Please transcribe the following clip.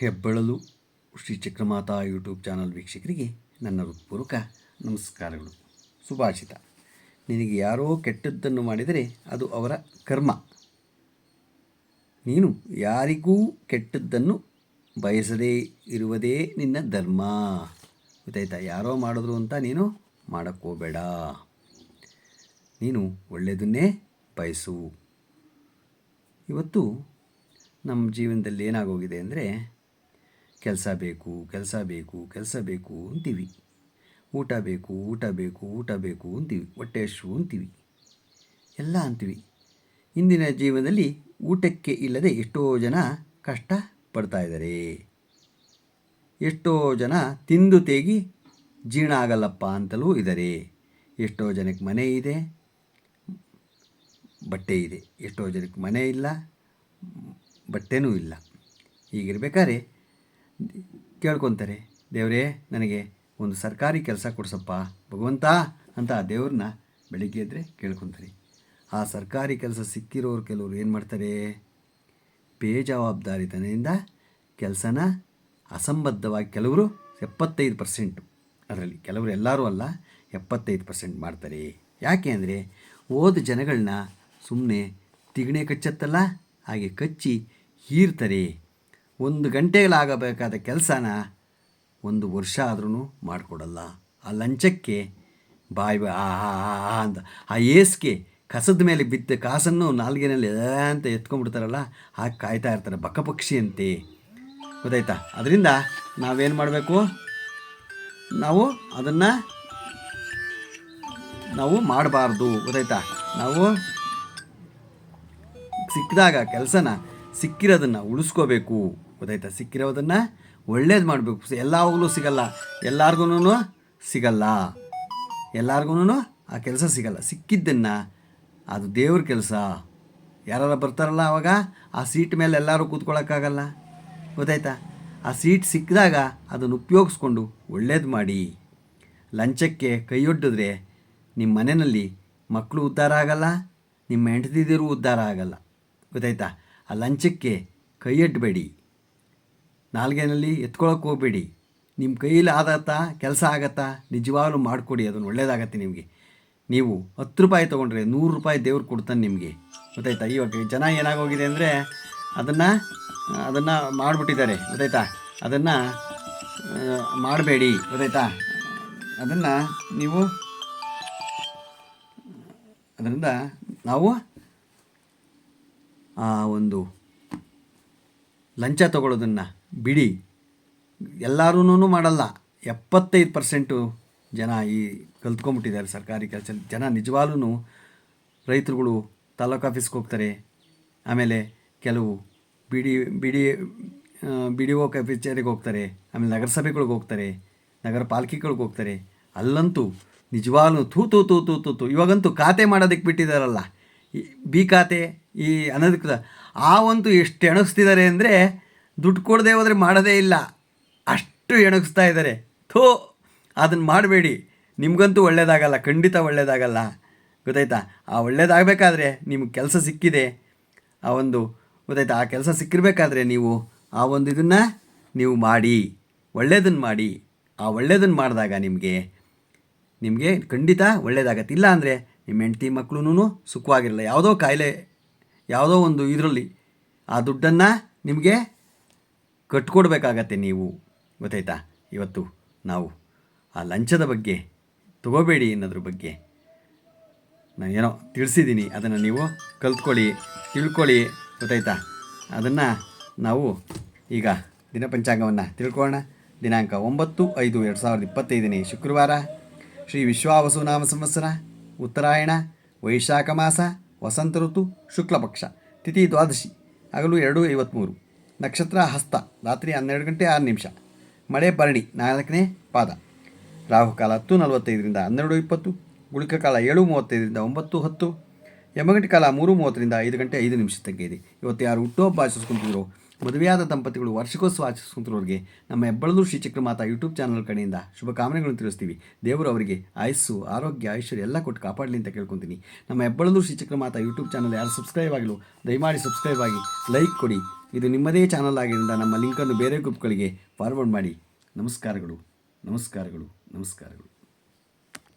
ಹೆಬ್ಬೆಳಲು Shri Chakramata YouTube channel ವೀಕ್ಷಕರಿಗೆ ನನ್ನ ಹೃತ್ಪೂರ್ವಕ ನಮಸ್ಕಾರಗಳು. ಸುಭಾಷಿತ. ನಿನಗೆ ಯಾರೋ ಕೆಟ್ಟದ್ದನ್ನು ಮಾಡಿದರೆ ಅದು ಅವರ ಕರ್ಮ. ನೀನು ಯಾರಿಗೂ ಕೆಟ್ಟದ್ದನ್ನು ಬಯಸದೇ ಇರುವುದೇ ನಿನ್ನ ಧರ್ಮ. ಗೊತ್ತಾಯ್ತಾ? ಯಾರೋ ಮಾಡಿದ್ರು ಅಂತ ನೀನು ಮಾಡೋಕ್ಕೋಬೇಡ ನೀನು ಒಳ್ಳೆಯದನ್ನೇ ಬಯಸು. ಇವತ್ತು ನಮ್ಮ ಜೀವನದಲ್ಲಿ ಏನಾಗೋಗಿದೆ ಅಂದರೆ ಕೆಲಸ ಬೇಕು ಕೆಲಸ ಬೇಕು ಕೆಲಸ ಬೇಕು ಅಂತೀವಿ. ಊಟ ಬೇಕು ಊಟ ಬೇಕು ಊಟ ಬೇಕು ಅಂತೀವಿ. ಹೊಟ್ಟೆ ಹಶು ಅಂತೀವಿ. ಎಲ್ಲ ಅಂತೀವಿ. ಇಂದಿನ ಜೀವನದಲ್ಲಿ ಊಟಕ್ಕೆ ಇಲ್ಲದೆ ಎಷ್ಟೋ ಜನ ಕಷ್ಟ ಪಡ್ತಾ ಇದ್ದಾರೆ. ಎಷ್ಟೋ ಜನ ತಿಂದು ತೇಗಿ ಜೀರ್ಣ ಆಗಲ್ಲಪ್ಪ ಅಂತಲೂ ಇದ್ದಾರೆ. ಎಷ್ಟೋ ಜನಕ್ಕೆ ಮನೆ ಇದೆ, ಬಟ್ಟೆ ಇದೆ. ಎಷ್ಟೋ ಜನಕ್ಕೆ ಮನೆ ಇಲ್ಲ, ಬಟ್ಟೆನೂ ಇಲ್ಲ. ಹೀಗಿರ್ಬೇಕಾದ್ರೆ ಕೇಳ್ಕೊತಾರೆ, ದೇವರೇ, ನನಗೆ ಒಂದು ಸರ್ಕಾರಿ ಕೆಲಸ ಕೊಡಿಸಪ್ಪ, ಭಗವಂತ ಅಂತ ಆ ದೇವ್ರನ್ನ ಬೆಳಿಗ್ಗೆ ಎದ್ದರೆ ಕೇಳ್ಕೊತಾರೆ. ಆ ಸರ್ಕಾರಿ ಕೆಲಸ ಸಿಕ್ಕಿರೋರು ಕೆಲವರು ಏನು ಮಾಡ್ತಾರೆ? ಬೇಜವಾಬ್ದಾರಿತನದಿಂದ ಕೆಲಸನ ಅಸಂಬದ್ಧವಾಗಿ ಕೆಲವರು ಎಪ್ಪತ್ತೈದು ಪರ್ಸೆಂಟು, ಅದರಲ್ಲಿ ಕೆಲವರು ಎಲ್ಲರೂ ಅಲ್ಲ, ಎಪ್ಪತ್ತೈದು ಪರ್ಸೆಂಟ್ ಮಾಡ್ತಾರೆ. ಯಾಕೆ ಅಂದರೆ ಓದ ಜನಗಳನ್ನ ಸುಮ್ಮನೆ ತಿಗಣೆ ಕಚ್ಚತ್ತಲ್ಲ, ಹಾಗೆ ಕಚ್ಚಿ ಹೀರ್ತಾರೆ. ಒಂದು ಗಂಟೆಗಳಾಗಬೇಕಾದ ಕೆಲಸನ ಒಂದು ವರ್ಷ ಆದ್ರೂ ಮಾಡಿಕೊಡಲ್ಲ. ಆ ಲಂಚಕ್ಕೆ ಬಾಯಿ ಆ ಅಂತ. ಆ ಏಸ್ಗೆ ಕಸದ ಮೇಲೆ ಬಿದ್ದ ಕಾಸನ್ನು ನಾಲ್ಗೆನಲ್ಲಿ ಅಂತ ಎತ್ಕೊಂಡ್ಬಿಡ್ತಾರಲ್ಲ ಹಾಗೆ ಕಾಯ್ತಾ ಇರ್ತಾರೆ ಬಕಪಕ್ಷಿಯಂತೆ. ಗೊತ್ತಾಯ್ತಾ? ಅದರಿಂದ ನಾವೇನು ಮಾಡಬೇಕು? ನಾವು ಅದನ್ನು ನಾವು ಮಾಡಬಾರ್ದು. ಗೊತ್ತಾಯ್ತಾ? ನಾವು ಸಿಕ್ಕಿದಾಗ ಕೆಲಸನ ಸಿಕ್ಕಿರೋದನ್ನು ಉಳಿಸ್ಕೋಬೇಕು. ಗೊತ್ತಾಯ್ತಾ? ಸಿಕ್ಕಿರೋದನ್ನು ಒಳ್ಳೇದು ಮಾಡಬೇಕು. ಎಲ್ಲವಾಗಲೂ ಸಿಗಲ್ಲ. ಎಲ್ಲಾರ್ಗು ಸಿಗಲ್ಲ. ಎಲ್ಲಾರ್ಗು ಆ ಕೆಲಸ ಸಿಗಲ್ಲ. ಸಿಕ್ಕಿದ್ದನ್ನು ಅದು ದೇವ್ರ ಕೆಲಸ. ಯಾರು ಬರ್ತಾರಲ್ಲ ಆವಾಗ ಆ ಸೀಟ್ ಮೇಲೆ ಎಲ್ಲರೂ ಕೂತ್ಕೊಳ್ಳೋಕ್ಕಾಗಲ್ಲ ಗೊತ್ತಾಯ್ತಾ? ಆ ಸೀಟ್ ಸಿಕ್ಕಿದಾಗ ಅದನ್ನು ಉಪಯೋಗಿಸ್ಕೊಂಡು ಒಳ್ಳೇದು ಮಾಡಿ. ಲಂಚಕ್ಕೆ ಕೈಯೊಡ್ಡಿದ್ರೆ ನಿಮ್ಮ ಮನೆಯಲ್ಲಿ ಮಕ್ಕಳು ಉದ್ಧಾರ ಆಗಲ್ಲ, ನಿಮ್ಮ ಹೆಂಡತಿದಿರು ಉದ್ಧಾರ ಆಗಲ್ಲ. ಗೊತ್ತಾಯ್ತಾ? ಆ ಲಂಚಕ್ಕೆ ಕೈಯಡ್ಬೇಡಿ ನಾಲ್ಗೆನಲ್ಲಿ ಎತ್ಕೊಳಕ್ಕೆ ಹೋಗಬೇಡಿ. ನಿಮ್ಮ ಕೈಯಲ್ಲಿ ಆದತ್ತಾ ಕೆಲಸ ಆಗತ್ತಾ? ನಿಜವಾಗ್ಲೂ ಮಾಡಿಕೊಡಿ ಅದನ್ನು ಒಳ್ಳೇದಾಗತ್ತೆ ನಿಮಗೆ. ನೀವು ಹತ್ತು ರೂಪಾಯಿ ತೊಗೊಂಡ್ರೆ ನೂರು ರೂಪಾಯಿ ದೇವ್ರು ಕೊಡ್ತಾನೆ ನಿಮಗೆ. ಗೊತ್ತಾಯ್ತಾ? ಇವಾಗ ಜನ ಏನಾಗೋಗಿದೆ ಅಂದರೆ ಅದನ್ನು ಅದನ್ನು ಮಾಡಿಬಿಟ್ಟಿದ್ದಾರೆ. ಗೊತ್ತಾಯ್ತಾ? ಅದನ್ನು ಮಾಡಬೇಡಿ. ಗೊತ್ತಾಯ್ತಾ? ಅದನ್ನು ನೀವು, ಅದರಿಂದ ನಾವು ಆ ಒಂದು ಲಂಚ ತಗೊಳ್ಳೋದನ್ನು ಬಿಡಿ. ಎಲ್ಲರೂ ಮಾಡಲ್ಲ. ಎಪ್ಪತ್ತೈದು ಪರ್ಸೆಂಟು ಜನ ಈ ಕಲ್ತ್ಕೊಂಬಿಟ್ಟಿದ್ದಾರೆ ಸರ್ಕಾರಿ ಕೆಲಸ ಜನ ನಿಜವಾಗ್ಲೂ ರೈತರುಗಳು ತಾಲೂಕು ಆಫೀಸ್ಗೆ ಹೋಗ್ತಾರೆ. ಆಮೇಲೆ ಕೆಲವು B D B D D O ಕಚೇರಿಗೆ ಹೋಗ್ತಾರೆ. ಆಮೇಲೆ ನಗರಸಭೆಗಳಿಗೆ ಹೋಗ್ತಾರೆ. ನಗರ ಪಾಲಿಕೆಗಳಿಗೆ ಹೋಗ್ತಾರೆ. ಅಲ್ಲಂತೂ ನಿಜವಾಗ್ಲೂ ತೂ ತೂ ತೂ ತೂ ತೂ ಇವಾಗಂತೂ ಖಾತೆ ಮಾಡೋದಕ್ಕೆ ಬಿಟ್ಟಿದ್ದಾರಲ್ಲ. ಈ ಬಿ ಖಾತೆ, ಈ ಅನಧಿಕೃತ ಆ ಒಂದು ಎಷ್ಟು ಎಣಗಿಸ್ತಿದ್ದಾರೆ ಅಂದರೆ ದುಡ್ಡು ಕೊಡದೆ ಹೋದರೆ ಮಾಡೋದೇ ಇಲ್ಲ. ಅಷ್ಟು ಎಣಗಿಸ್ತಾ ಇದ್ದಾರೆ. ಥೋ ಅದನ್ನು ಮಾಡಬೇಡಿ. ನಿಮಗಂತೂ ಒಳ್ಳೇದಾಗಲ್ಲ, ಖಂಡಿತ ಒಳ್ಳೇದಾಗಲ್ಲ. ಗೊತ್ತಾಯ್ತಾ? ಆ ಒಳ್ಳೇದಾಗಬೇಕಾದ್ರೆ ನಿಮ್ಗೆ ಕೆಲಸ ಸಿಕ್ಕಿದೆ. ಆ ಒಂದು, ಗೊತ್ತಾಯ್ತಾ? ಆ ಕೆಲಸ ಸಿಕ್ಕಿರಬೇಕಾದ್ರೆ ನೀವು ಆ ಒಂದು ಇದನ್ನು ನೀವು ಮಾಡಿ. ಒಳ್ಳೇದನ್ನು ಮಾಡಿ. ಆ ಒಳ್ಳೇದನ್ನು ಮಾಡಿದಾಗ ನಿಮಗೆ ನಿಮಗೆ ಖಂಡಿತ ಒಳ್ಳೇದಾಗತ್ತೆ ಇಲ್ಲ ಅಂದರೆ ನಿಮ್ಮ ಹೆಂಡ್ತಿ ಮಕ್ಕಳೂ ಸುಖವಾಗಿರಲ್ಲ. ಯಾವುದೋ ಕಾಯಿಲೆ, ಯಾವುದೋ ಒಂದು ಇದರಲ್ಲಿ ಆ ದುಡ್ಡನ್ನು ನಿಮಗೆ ಕಟ್ಕೊಡ್ಬೇಕಾಗತ್ತೆ ನೀವು. ಗೊತ್ತಾಯ್ತಾ? ಇವತ್ತು ನಾವು ಆ ಲಂಚದ ಬಗ್ಗೆ, ತಗೋಬೇಡಿ ಅನ್ನೋದ್ರ ಬಗ್ಗೆ ನಾನು ಏನೋ ತಿಳಿಸಿದ್ದೀನಿ. ಅದನ್ನು ನೀವು ಕಲ್ತ್ಕೊಳ್ಳಿ, ತಿಳ್ಕೊಳ್ಳಿ. ಗೊತ್ತಾಯ್ತಾ? ಅದನ್ನು ನಾವು ಈಗ ದಿನಪಂಚಾಂಗವನ್ನು ತಿಳ್ಕೊಳ್ಳೋಣ. ದಿನಾಂಕ ಒಂಬತ್ತು ಐದು ಎರಡು ಸಾವಿರದ ಇಪ್ಪತ್ತೈದನೇ ಶುಕ್ರವಾರ. ಶ್ರೀ ವಿಶ್ವಾವಸು ನಾಮ ಸಂವತ್ಸರ, ಉತ್ತರಾಯಣ, ವೈಶಾಖ ಮಾಸ, ವಸಂತ ಋತು, ಶುಕ್ಲಪಕ್ಷ, ತಿಥಿ ದ್ವಾದಶಿ, ಹಗಲು ಎರಡು ಐವತ್ತ್ಮೂರು ನಕ್ಷತ್ರ ಹಸ್ತ, ರಾತ್ರಿ ಹನ್ನೆರಡು ಗಂಟೆ ಆರು ನಿಮಿಷ. ಮಳೆ ಭರಣಿ ನಾಲ್ಕನೇ ಪಾದ. ರಾಹುಕಾಲ ಹತ್ತು ನಲವತ್ತೈದರಿಂದ ಹನ್ನೆರಡು ಇಪ್ಪತ್ತು, ಗುಳಿಕ ಕಾಲ ಏಳು ಮೂವತ್ತೈದರಿಂದ ಒಂಬತ್ತು ಹತ್ತು, ಯಮಗಂಟೆ ಕಾಲ ಮೂರು ಮೂವತ್ತರಿಂದ ಐದು ಗಂಟೆ ಐದು ನಿಮಿಷ ತಗ್ಗೆ ಇದೆ. ಇವತ್ತು ಯಾರು ಹುಟ್ಟುಹಬ್ಬ ಆಚರಿಸ್ಕೊಂತಿದ್ರು, ಮದುವೆಯಾದ ದಂಪತಿಗಳು ವರ್ಷಕೋತ್ಸವ ಆಚರಿಸ್ಕೊಂತಿರೋರಿಗೆ ನಮ್ಮ ಹೆಬ್ಬಳೂರು ಶ್ರೀ ಚಕ್ರಮಾತಾ ಯೂಟ್ಯೂಬ್ ಚಾನಲ್ ಕಡೆಯಿಂದ ಶುಭಕಾಮನೆಗಳನ್ನು ತಿಳಿಸ್ತೀವಿ. ದೇವರು ಅವರಿಗೆ ಆಯಸ್ಸು, ಆರೋಗ್ಯ, ಐಶ್ವರ್ಯ ಎಲ್ಲ ಕೊಟ್ಟು ಕಾಪಾಡಲಿ ಅಂತ ಕೇಳ್ಕೊತೀನಿ. ನಮ್ಮ ಹೆಬ್ಬಳೂರು ಶ್ರೀ ಚಕ್ರಮಾತಾ ಯೂಟ್ಯೂಬ್ ಚಾನಲ್ ಯಾರು ಸಬ್ಸ್ಕ್ರೈಬ್ ಆಗಿಲ್ಲ, ದಯಮಾಡಿ ಸಬ್ಸ್ಕ್ರೈಬ್ ಆಗಿ, ಲೈಕ್ ಕೊಡಿ. ಇದು ನಿಮ್ಮದೇ ಚಾನಲ್ ಆಗಿದ್ದರಿಂದ ನಮ್ಮ ಲಿಂಕನ್ನು ಬೇರೆ ಗ್ರೂಪ್ಗಳಿಗೆ ಫಾರ್ವರ್ಡ್ ಮಾಡಿ. ನಮಸ್ಕಾರಗಳು. ನಮಸ್ಕಾರಗಳು. ನಮಸ್ಕಾರಗಳು.